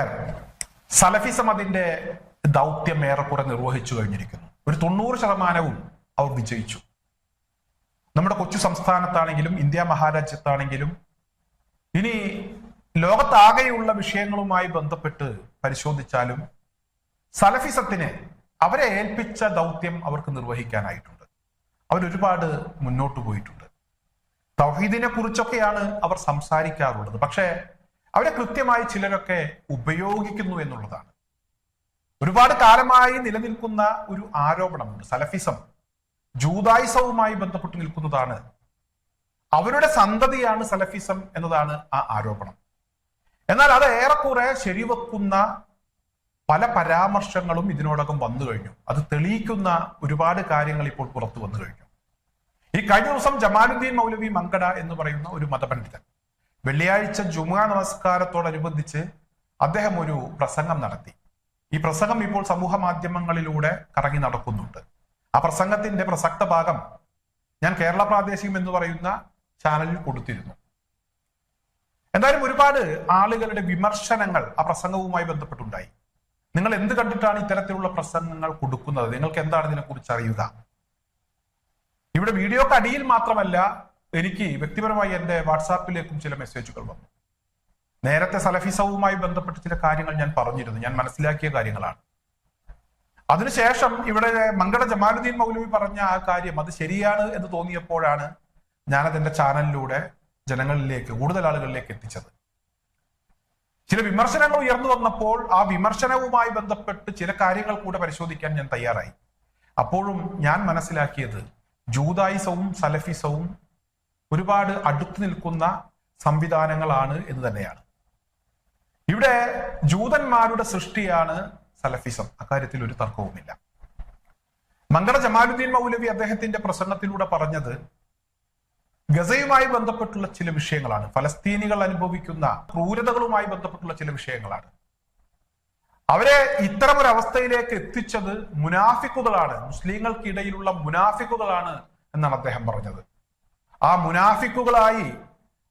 നമസ്കാരം. സലഫിസം അതിന്റെ ദൗത്യം ഏറെക്കുറെ നിർവഹിച്ചു കഴിഞ്ഞിരിക്കുന്നു. ഒരു തൊണ്ണൂറ് ശതമാനവും അവർ വിജയിച്ചു. നമ്മുടെ കൊച്ചു സംസ്ഥാനത്താണെങ്കിലും ഇന്ത്യ മഹാരാജ്യത്താണെങ്കിലും ഇനി ലോകത്താകെയുള്ള വിഷയങ്ങളുമായി ബന്ധപ്പെട്ട് പരിശോധിച്ചാലും സലഫിസത്തിന് അവരെ ഏൽപ്പിച്ച ദൗത്യം അവർക്ക് നിർവഹിക്കാനായിട്ടുണ്ട്. അവരൊരുപാട് മുന്നോട്ട് പോയിട്ടുണ്ട്. തൗഹീദിനെ കുറിച്ചൊക്കെയാണ് അവർ സംസാരിക്കാറുള്ളത്. പക്ഷേ അവരെ കൃത്യമായി ചിലരൊക്കെ ഉപയോഗിക്കുന്നു എന്നുള്ളതാണ്. ഒരുപാട് കാലമായി നിലനിൽക്കുന്ന ഒരു ആരോപണമുണ്ട്. സലഫിസം ജൂതായുസവുമായി ബന്ധപ്പെട്ട് നിൽക്കുന്നതാണ്. അവരുടെ സന്തതിയാണ് സലഫിസം എന്നതാണ് ആ ആരോപണം. എന്നാൽ അത് ഏറെക്കുറെ ശരിവെക്കുന്ന പല പരാമർശങ്ങളും ഇതിനോടകം വന്നു കഴിഞ്ഞു. അത് തെളിയിക്കുന്ന ഒരുപാട് കാര്യങ്ങൾ ഇപ്പോൾ പുറത്തു വന്നു കഴിഞ്ഞു. ഈ കഴിഞ്ഞ ദിവസം ജമാലുദ്ദീൻ മൗലവി മങ്കട എന്ന് പറയുന്ന ഒരു മതപണ്ഡിതൻ വെള്ളിയാഴ്ച ജുമാ നമസ്കാരത്തോടനുബന്ധിച്ച് അദ്ദേഹം ഒരു പ്രസംഗം നടത്തി. ഈ പ്രസംഗം ഇപ്പോൾ സമൂഹ മാധ്യമങ്ങളിലൂടെ കറങ്ങി നടക്കുന്നുണ്ട്. ആ പ്രസംഗത്തിന്റെ പ്രസക്ത ഭാഗം ഞാൻ കേരള പ്രാദേശികം എന്ന് പറയുന്ന ചാനലിൽ കൊടുത്തിരുന്നു. എന്തായാലും ഒരുപാട് ആളുകളുടെ വിമർശനങ്ങൾ ആ പ്രസംഗവുമായി ബന്ധപ്പെട്ടുണ്ടായി. നിങ്ങൾ എന്ത് കണ്ടിട്ടാണ് ഇത്തരത്തിലുള്ള പ്രസംഗങ്ങൾ കൊടുക്കുന്നത്? നിങ്ങൾക്ക് എന്താണ് ഇതിനെക്കുറിച്ച് അറിയുക? ഇവിടെ വീഡിയോക്ക് അടിയിൽ മാത്രമല്ല എനിക്ക് വ്യക്തിപരമായി എന്റെ വാട്സാപ്പിലേക്കും ചില മെസ്സേജുകൾ വന്നു. നേരത്തെ സലഫിസവുമായി ബന്ധപ്പെട്ട ചില കാര്യങ്ങൾ ഞാൻ പറഞ്ഞിരുന്നു. ഞാൻ മനസ്സിലാക്കിയ കാര്യങ്ങളാണ്. അതിനുശേഷം ഇവിടെ മംഗള ജമാലുദ്ദീൻ മൗലവി പറഞ്ഞ ആ കാര്യം അത് ശരിയാണ് എന്ന് തോന്നിയപ്പോഴാണ് ഞാനത് എന്റെ ചാനലിലൂടെ ജനങ്ങളിലേക്ക് കൂടുതൽ ആളുകളിലേക്ക് എത്തിച്ചത്. ചില വിമർശനങ്ങൾ ഉയർന്നു വന്നപ്പോൾ ആ വിമർശനവുമായി ബന്ധപ്പെട്ട് ചില കാര്യങ്ങൾ കൂടെ പരിശോധിക്കാൻ ഞാൻ തയ്യാറായി. അപ്പോഴും ഞാൻ മനസ്സിലാക്കിയത് ജൂതായിസവും സലഫിസവും ഒരുപാട് അടുത്തു നിൽക്കുന്ന സംവിധാനങ്ങളാണ് എന്ന് തന്നെയാണ്. ഇവിടെ ജൂതന്മാരുടെ സൃഷ്ടിയാണ് സലഫിസം. അക്കാര്യത്തിൽ ഒരു തർക്കവുമില്ല. മംഗള ജമാലുദ്ദീൻ മൗലവി അദ്ദേഹത്തിന്റെ പ്രസംഗത്തിലൂടെ പറഞ്ഞത് ഗസയുമായി ബന്ധപ്പെട്ടുള്ള ചില വിഷയങ്ങളാണ്. ഫലസ്തീനികൾ അനുഭവിക്കുന്ന ക്രൂരതകളുമായി ബന്ധപ്പെട്ടുള്ള ചില വിഷയങ്ങളാണ്. അവരെ ഇത്തരം ഒരു അവസ്ഥയിലേക്ക് എത്തിച്ചത് മുനാഫിക്കുകളാണ്. മുസ്ലിങ്ങൾക്കിടയിലുള്ള മുനാഫിക്കുകളാണ് എന്നാണ് അദ്ദേഹം പറഞ്ഞത്. ആ മുനാഫിക്കുകളായി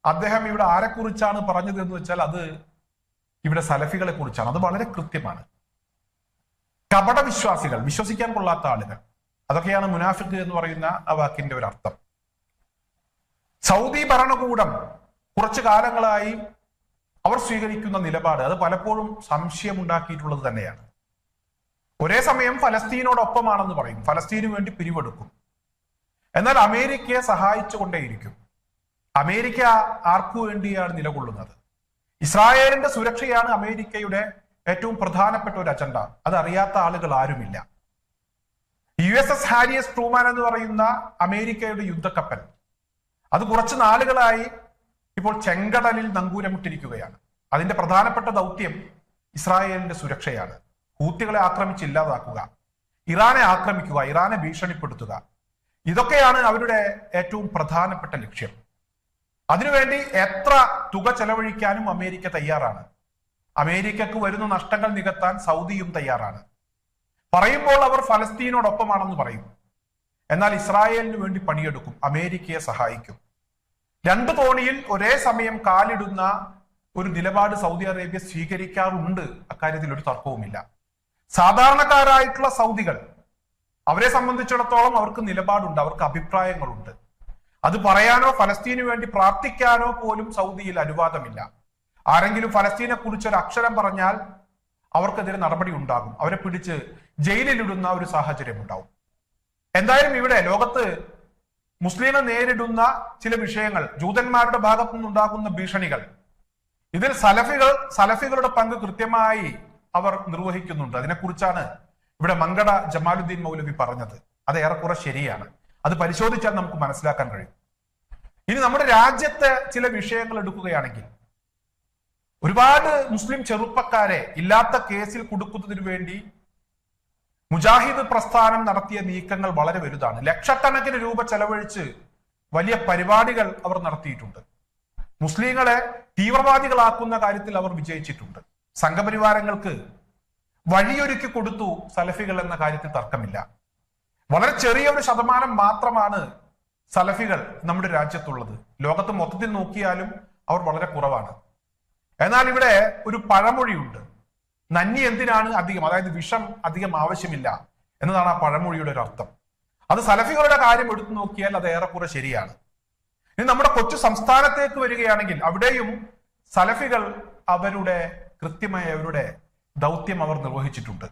അദ്ദേഹം ഇവിടെ ആരെക്കുറിച്ചാണ് പറഞ്ഞത് എന്ന് വെച്ചാൽ അത് ഇവിടെ സലഫികളെ കുറിച്ചാണ് അത് വളരെ കൃത്യമാണ്. കപട വിശ്വാസികൾ വിശ്വസിക്കാൻ കൊള്ളാത്ത ആളുകൾ. അതൊക്കെയാണ് മുനാഫിക്ക് എന്ന് പറയുന്ന ആ വാക്കിന്റെ ഒരു അർത്ഥം സൗദി ഭരണകൂടം കുറച്ചു കാലങ്ങളായി അവർ സ്വീകരിക്കുന്ന നിലപാട് അത് പലപ്പോഴും സംശയമുണ്ടാക്കിയിട്ടുള്ളത് തന്നെയാണ്. ഒരേ സമയം ഫലസ്തീനോടൊപ്പമാണെന്ന് പറയും. ഫലസ്തീനു വേണ്ടി പിരിവെടുക്കും. എന്നാൽ അമേരിക്കയെ സഹായിച്ചുകൊണ്ടേയിരിക്കും. അമേരിക്ക ആർക്കു വേണ്ടിയാണ് നിലകൊള്ളുന്നത്? ഇസ്രായേലിന്റെ സുരക്ഷയാണ് അമേരിക്കയുടെ ഏറ്റവും പ്രധാനപ്പെട്ട ഒരു അജണ്ട. അത് അറിയാത്ത ആളുകൾ ആരുമില്ല. U S S Harry S Truman എന്ന് പറയുന്ന അമേരിക്കയുടെ യുദ്ധക്കപ്പൽ. അത് കുറച്ച് നാളുകളായി ഇപ്പോൾ ചെങ്കടലിൽ നങ്കൂരമിട്ടിരിക്കുകയാണ്. അതിന്റെ പ്രധാനപ്പെട്ട ദൗത്യം ഇസ്രായേലിന്റെ സുരക്ഷയാണ്. ഹൂത്തികളെ ആക്രമിച്ച് ഇല്ലാതാക്കുക ഇറാനെ ആക്രമിക്കുക ഇറാനെ ഭീഷണിപ്പെടുത്തുക. ഇതൊക്കെയാണ് അവരുടെ ഏറ്റവും പ്രധാനപ്പെട്ട ലക്ഷ്യം. അതിനുവേണ്ടി എത്ര തുക ചെലവഴിക്കാനും അമേരിക്ക തയ്യാറാണ്. അമേരിക്കക്ക് വരുന്ന നഷ്ടങ്ങൾ നികത്താൻ സൗദിയും തയ്യാറാണ്. പറയുമ്പോൾ അവർ ഫലസ്തീനോടൊപ്പമാണെന്ന് പറയും. എന്നാൽ ഇസ്രായേലിന് വേണ്ടി പണിയെടുക്കും അമേരിക്കയെ സഹായിക്കും. രണ്ട് തോണിയിൽ ഒരേ സമയം കാലിടുന്ന ഒരു നിലപാട് സൗദി അറേബ്യ സ്വീകരിക്കാറുണ്ട്. അക്കാര്യത്തിൽ ഒരു തർക്കവുമില്ല. സാധാരണക്കാരായിട്ടുള്ള സൗദികൾ അവരെ സംബന്ധിച്ചിടത്തോളം അവർക്ക് നിലപാടുണ്ട് അവർക്ക് അഭിപ്രായങ്ങളുണ്ട്. അത് പറയാനോ ഫലസ്തീനു വേണ്ടി പ്രാർത്ഥിക്കാനോ പോലും സൗദിയിൽ അനുവാദമില്ല. ആരെങ്കിലും ഫലസ്തീനെ കുറിച്ച് ഒരു അക്ഷരം പറഞ്ഞാൽ അവർക്കെതിരെ നടപടി ഉണ്ടാകും. അവരെ പിടിച്ച് ജയിലിലിടുന്ന ഒരു സാഹചര്യം ഉണ്ടാവും. എന്തായാലും ഇവിടെ ലോകത്ത് മുസ്ലിങ്ങൾ നേരിടുന്ന ചില വിഷയങ്ങൾ ജൂതന്മാരുടെ ഭാഗത്തു നിന്നുണ്ടാകുന്ന ഭീഷണികൾ ഇതിൽ സലഫികൾ സലഫികളുടെ പങ്ക് കൃത്യമായി അവർ നിർവഹിക്കുന്നുണ്ട്. അതിനെക്കുറിച്ചാണ് ഇവിടെ മങ്കട ജമാലുദ്ദീൻ മൗലവി പറഞ്ഞത് അത് ഏറെക്കുറെ ശരിയാണ്. അത് പരിശോധിച്ചാൽ നമുക്ക് മനസ്സിലാക്കാൻ കഴിയും. ഇനി നമ്മുടെ രാജ്യത്തെ ചില വിഷയങ്ങൾ എടുക്കുകയാണെങ്കിൽ ഒരുപാട് മുസ്ലിം ചെറുപ്പക്കാരെ ഇല്ലാത്ത കേസിൽ കൊടുക്കുന്നതിനു വേണ്ടി മുജാഹിദ് പ്രസ്ഥാനം നടത്തിയ നീക്കങ്ങൾ വളരെ വലുതാണ്. ലക്ഷക്കണക്കിന് രൂപ ചെലവഴിച്ച് വലിയ പരിപാടികൾ അവർ നടത്തിയിട്ടുണ്ട്. മുസ്ലിങ്ങളെ തീവ്രവാദികളാക്കുന്ന കാര്യത്തിൽ അവർ വിജയിച്ചിട്ടുണ്ട്. സംഘപരിവാരങ്ങൾക്ക് വഴിയൊരുക്കി കൊടുത്തു സലഫികൾ എന്ന കാര്യത്തിൽ തർക്കമില്ല. വളരെ ചെറിയ ഒരു ശതമാനം മാത്രമാണ് സലഫികൾ നമ്മുടെ രാജ്യത്തുള്ളത്. ലോകത്ത് മൊത്തത്തിൽ നോക്കിയാലും അവർ വളരെ കുറവാണ്. എന്നാൽ ഇവിടെ ഒരു പഴമൊഴിയുണ്ട്. നന്നി എന്തിനാണ് അധികം? അതായത് വിഷം അധികം ആവശ്യമില്ല എന്നതാണ് ആ പഴമൊഴിയുടെ ഒരു അർത്ഥം. അത് സലഫികളുടെ കാര്യം എടുത്തു നോക്കിയാൽ അത് ഏറെക്കുറെ ശരിയാണ്. ഇനി നമ്മുടെ കൊച്ചു സംസ്ഥാനത്തേക്ക് വരികയാണെങ്കിൽ അവിടെയും സലഫികൾ അവരുടെ കൃത്യമായ അവരുടെ ദൗത്യം അവർ നിർവഹിച്ചിട്ടുണ്ട്.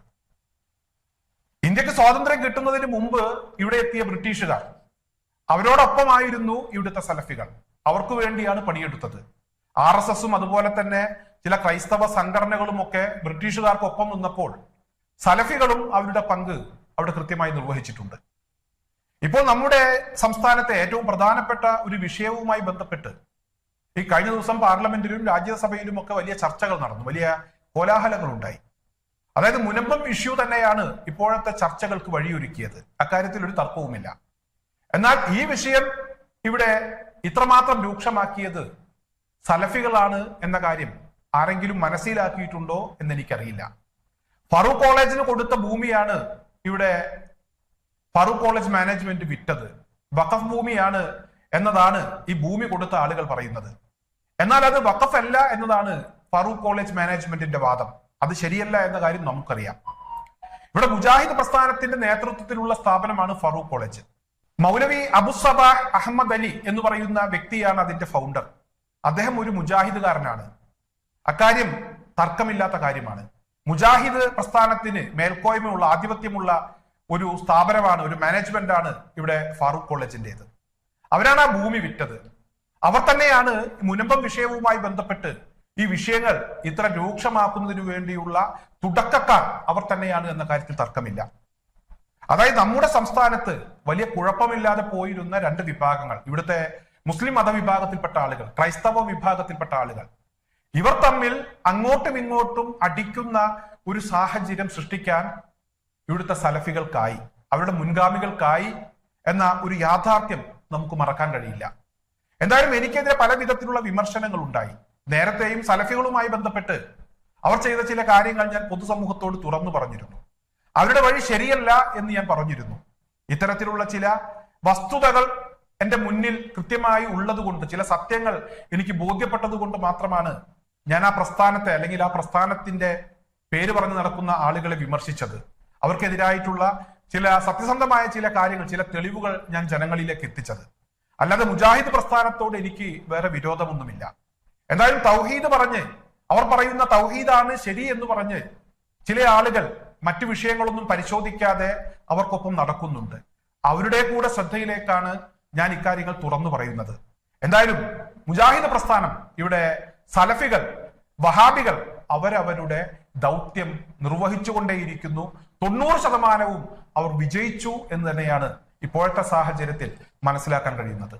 ഇന്ത്യയ്ക്ക് സ്വാതന്ത്ര്യം കിട്ടുന്നതിന് മുമ്പ് ഇവിടെ എത്തിയ ബ്രിട്ടീഷുകാർ അവരോടൊപ്പമായിരുന്നു ഇവിടുത്തെ സലഫികൾ. അവർക്ക് വേണ്ടിയാണ് പണിയെടുത്തത്. ആർ എസ് എസും അതുപോലെ തന്നെ ചില ക്രൈസ്തവ സംഘടനകളും ഒക്കെ ബ്രിട്ടീഷുകാർക്കൊപ്പം നിന്നപ്പോൾ സലഫികളും അവരുടെ പങ്ക് അവിടെ കൃത്യമായി നിർവഹിച്ചിട്ടുണ്ട്. ഇപ്പോൾ നമ്മുടെ സംസ്ഥാനത്തെ ഏറ്റവും പ്രധാനപ്പെട്ട ഒരു വിഷയവുമായി ബന്ധപ്പെട്ട് ഈ കഴിഞ്ഞ ദിവസം പാർലമെന്റിലും രാജ്യസഭയിലും ഒക്കെ വലിയ ചർച്ചകൾ നടന്നു. വലിയ കോലാഹലങ്ങൾ ഉണ്ടായി അതായത് മുനമ്പം ഇഷ്യൂ തന്നെയാണ് ഇപ്പോഴത്തെ ചർച്ചകൾക്ക് വഴിയൊരുക്കിയത്. അക്കാര്യത്തിൽ ഒരു തർക്കവുമില്ല. എന്നാൽ ഈ വിഷയം ഇവിടെ ഇത്രമാത്രം രൂക്ഷമാക്കിയത് സലഫികളാണ് എന്ന കാര്യം ആരെങ്കിലും മനസ്സിലാക്കിയിട്ടുണ്ടോ എന്ന് എനിക്കറിയില്ല ഫറൂഖ് കോളേജിന് കൊടുത്ത ഭൂമിയാണ് ഇവിടെ ഫറൂഖ് കോളേജ് മാനേജ്മെന്റ് വിറ്റത്. വഖഫ് ഭൂമിയാണ് എന്നതാണ് ഈ ഭൂമി കൊടുത്ത ആളുകൾ പറയുന്നത്. എന്നാൽ അത് വഖഫ് അല്ല എന്നതാണ് ഫറൂഖ് കോളേജ് മാനേജ്മെന്റിന്റെ വാദം. അത് ശരിയല്ല എന്ന കാര്യം നമുക്കറിയാം. ഇവിടെ മുജാഹിദ് പ്രസ്ഥാനത്തിന്റെ നേതൃത്വത്തിലുള്ള സ്ഥാപനമാണ് ഫറൂഖ് കോളേജ്. മൗലവി അബുസബ അഹമ്മദ് അലി എന്ന് പറയുന്ന വ്യക്തിയാണ് അതിന്റെ ഫൗണ്ടർ അദ്ദേഹം ഒരു മുജാഹിദുകാരനാണ്. അക്കാര്യം തർക്കമില്ലാത്ത കാര്യമാണ്. മുജാഹിദ് പ്രസ്ഥാനത്തിന് മേൽക്കോയ്മയുള്ള ആധിപത്യമുള്ള ഒരു സ്ഥാപനമാണ് ഒരു മാനേജ്മെന്റ് ആണ് ഇവിടെ ഫാറൂഖ് കോളേജിന്റേത്. അവരാണ് ആ ഭൂമി വിറ്റത്. അവർ തന്നെയാണ് മുനമ്പം വിഷയവുമായി ബന്ധപ്പെട്ട് ഈ വിഷയങ്ങൾ ഇത്ര രൂക്ഷമാക്കുന്നതിനു വേണ്ടിയുള്ള തുടക്കക്കാർ അവർ തന്നെയാണ് എന്ന കാര്യത്തിൽ തർക്കമില്ല. അതായത് നമ്മുടെ സംസ്ഥാനത്ത് വലിയ കുഴപ്പമില്ലാതെ പോയിരുന്ന രണ്ട് വിഭാഗങ്ങൾ ഇവിടുത്തെ മുസ്ലിം മതവിഭാഗത്തിൽപ്പെട്ട ആളുകൾ ക്രൈസ്തവ വിഭാഗത്തിൽപ്പെട്ട ആളുകൾ ഇവർ തമ്മിൽ അങ്ങോട്ടും ഇങ്ങോട്ടും അടിക്കുന്ന ഒരു സാഹചര്യം സൃഷ്ടിക്കാൻ ഇവിടുത്തെ സലഫികൾക്കായി അവരുടെ മുൻഗാമികൾക്കായി എന്ന ഒരു യാഥാർത്ഥ്യം നമുക്ക് മറക്കാൻ കഴിയില്ല. എന്തായാലും എനിക്കെതിരെ പല വിധത്തിലുള്ള വിമർശനങ്ങൾ ഉണ്ടായി നേരത്തെയും സലഫികളുമായി ബന്ധപ്പെട്ട് അവർ ചെയ്ത ചില കാര്യങ്ങൾ ഞാൻ പൊതുസമൂഹത്തോട് തുറന്നു പറഞ്ഞിരുന്നു. അവരുടെ വഴി ശരിയല്ല എന്ന് ഞാൻ പറഞ്ഞിരുന്നു. ഇത്തരത്തിലുള്ള ചില വസ്തുതകൾ എന്റെ മുന്നിൽ കൃത്യമായി ഉള്ളതുകൊണ്ട് ചില സത്യങ്ങൾ എനിക്ക് ബോധ്യപ്പെട്ടതുകൊണ്ട് മാത്രമാണ് ഞാൻ ആ പ്രസ്ഥാനത്തെ അല്ലെങ്കിൽ ആ പ്രസ്ഥാനത്തിന്റെ പേര് പറഞ്ഞു നടക്കുന്ന ആളുകളെ വിമർശിച്ചത്. അവർക്കെതിരായിട്ടുള്ള ചില സത്യസന്ധമായ ചില കാര്യങ്ങൾ ചില തെളിവുകൾ ഞാൻ ജനങ്ങളിലേക്ക് എത്തിച്ചത്. അല്ലാതെ മുജാഹിദ് പ്രസ്ഥാനത്തോട് എനിക്ക് വേറെ വിരോധമൊന്നുമില്ല. എന്തായാലും തൗഹീദ് പറഞ്ഞ് അവർ പറയുന്ന തൗഹീദാണ് ശരി എന്ന് പറഞ്ഞ് ചില ആളുകൾ മറ്റു വിഷയങ്ങളൊന്നും പരിശോധിക്കാതെ അവർക്കൊപ്പം നടക്കുന്നുണ്ട്. അവരുടെ കൂടെ ശ്രദ്ധയിലേക്കാണ് ഞാൻ ഇക്കാര്യങ്ങൾ തുറന്നു പറയുന്നത്. എന്തായാലും മുജാഹിദ് പ്രസ്ഥാനം ഇവിടെ സലഫികൾ വഹാബികൾ അവരവരുടെ ദൗത്യം നിർവഹിച്ചുകൊണ്ടേയിരിക്കുന്നു. തൊണ്ണൂറ് ശതമാനവും അവർ വിജയിച്ചു എന്ന് തന്നെയാണ് ഇപ്പോഴത്തെ സാഹചര്യത്തിൽ മനസ്സിലാക്കാൻ കഴിയുന്നത്.